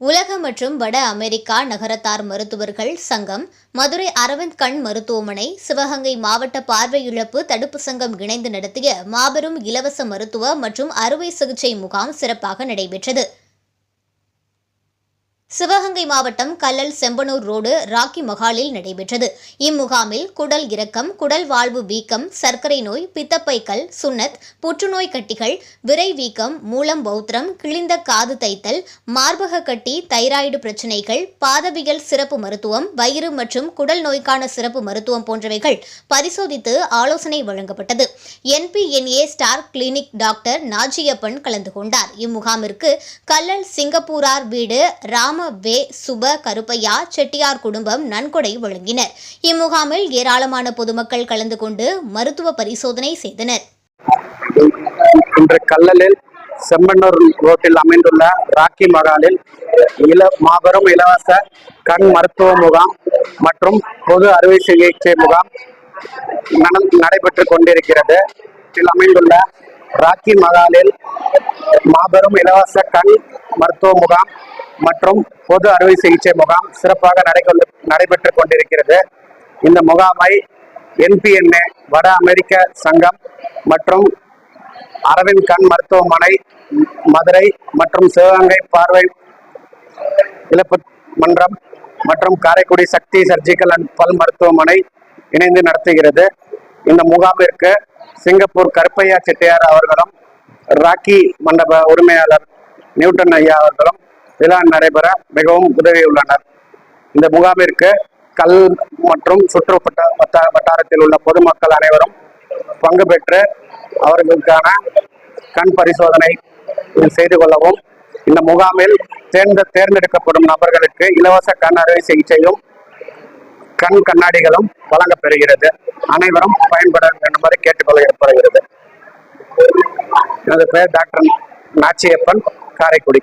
உலக மற்றும் வட அமெரிக்கா நகரத்தார் மருத்துவர்கள் சங்கம் மதுரை அரவிந்த் கண் மருத்துவமனை சிவகங்கை மாவட்ட பார்வை இழப்பு தடுப்பு சங்கம் இணைந்து நடத்திய மாபெரும் இலவச மருத்துவ மற்றும் அறுவை சிகிச்சை முகாம் சிறப்பாக நடைபெற்றது. சிவகங்கை மாவட்டம் கல்லல் செம்பனூர் ரோடு ராக்கி மகாலில் நடைபெற்றது. இம்முகாமில் குடல் இறக்கம் குடல் வாழ்வு வீக்கம் சர்க்கரை நோய் பித்தப்பைக்கல் சுன்னத் புற்றுநோய் கட்டிகள் விரை வீக்கம் மூலம் பௌத்திரம் கிழிந்த காது தைத்தல் மார்பக கட்டி தைராய்டு பிரச்சினைகள் பாதவியல் சிறப்பு மருத்துவம் வயிறு மற்றும் குடல் நோய்க்கான சிறப்பு மருத்துவம் போன்றவைகள் பரிசோதித்து ஆலோசனை வழங்கப்பட்டது. என்பிஎன்ஏ ஸ்டார் கிளினிக் டாக்டர் நாஜியப்பன் கலந்து கொண்டார். இம்முகாமிற்கு கல்லல் சிங்கப்பூரார் வீடு ராம வே சுப கருப்பையா செட்டியார் குடும்பம் நன்கொடை வழங்கினர். இம்முகாமில் ஏராளமான பொதுமக்கள் கலந்து கொண்டு மருத்துவ பரிசோதனை செய்தனர். இன்று கல்லலில் செம்மண்ணூர் ரோட்டில் அமைந்துள்ள ராக்கி மகாலில் இல மாபெரும் இலவச கண் மருத்துவ முகாம் மற்றும் பொது அறுவை சிகிச்சை முகாம் நடைபெற்று கொண்டிருக்கிறது. இதில் அமைந்துள்ள ராக்கி மகாலில் மாபெரும் இலவச கண் மருத்துவ முகாம் மற்றும் பொது அறுவை சிகிச்சை முகாம் சிறப்பாக நடைகொண்டு நடைபெற்றுக் கொண்டிருக்கிறது. இந்த முகாமை என்பிஎன்ஏ வட அமெரிக்க சங்கம் மற்றும் அரவிந்த் கண் மருத்துவமனை மதுரை மற்றும் சிவகங்கை பார்வை இழப்பு மன்றம் மற்றும் காரைக்குடி சக்தி சர்ஜிக்கல் அண்ட் பல் மருத்துவமனை இணைந்து நடத்துகிறது. இந்த முகாமிற்கு சிங்கப்பூர் கருப்பையா செட்டியார் அவர்களும் ராக்கி மண்டப உரிமையாளர் நியூட்டன் ஐயா அவர்களும் விழா நடைபெற மிகவும் உதவியுள்ளனர். இந்த முகாமிற்கு கல் மற்றும் சுற்றுப்பட்ட வட்டார- வட்டாரத்தில் உள்ள பொதுமக்கள் அனைவரும் பங்கு பெற்று அவர்களுக்கான கண் பரிசோதனை செய்து கொள்ளவும் இந்த முகாமில் தேர்ந்த தேர்ந்தெடுக்கப்படும் நபர்களுக்கு இலவச கண் அறுவை சிகிச்சையும் கண் கண்ணாடிகளும் வழங்கப்பெறுகிறது அனைவரும் பயன்பட வேண்டுமாறு கேட்டுக்கொள்ளப்படுகிறது எனது பெயர் டாக்டர் நாச்சியப்பன் காரைக்குடி.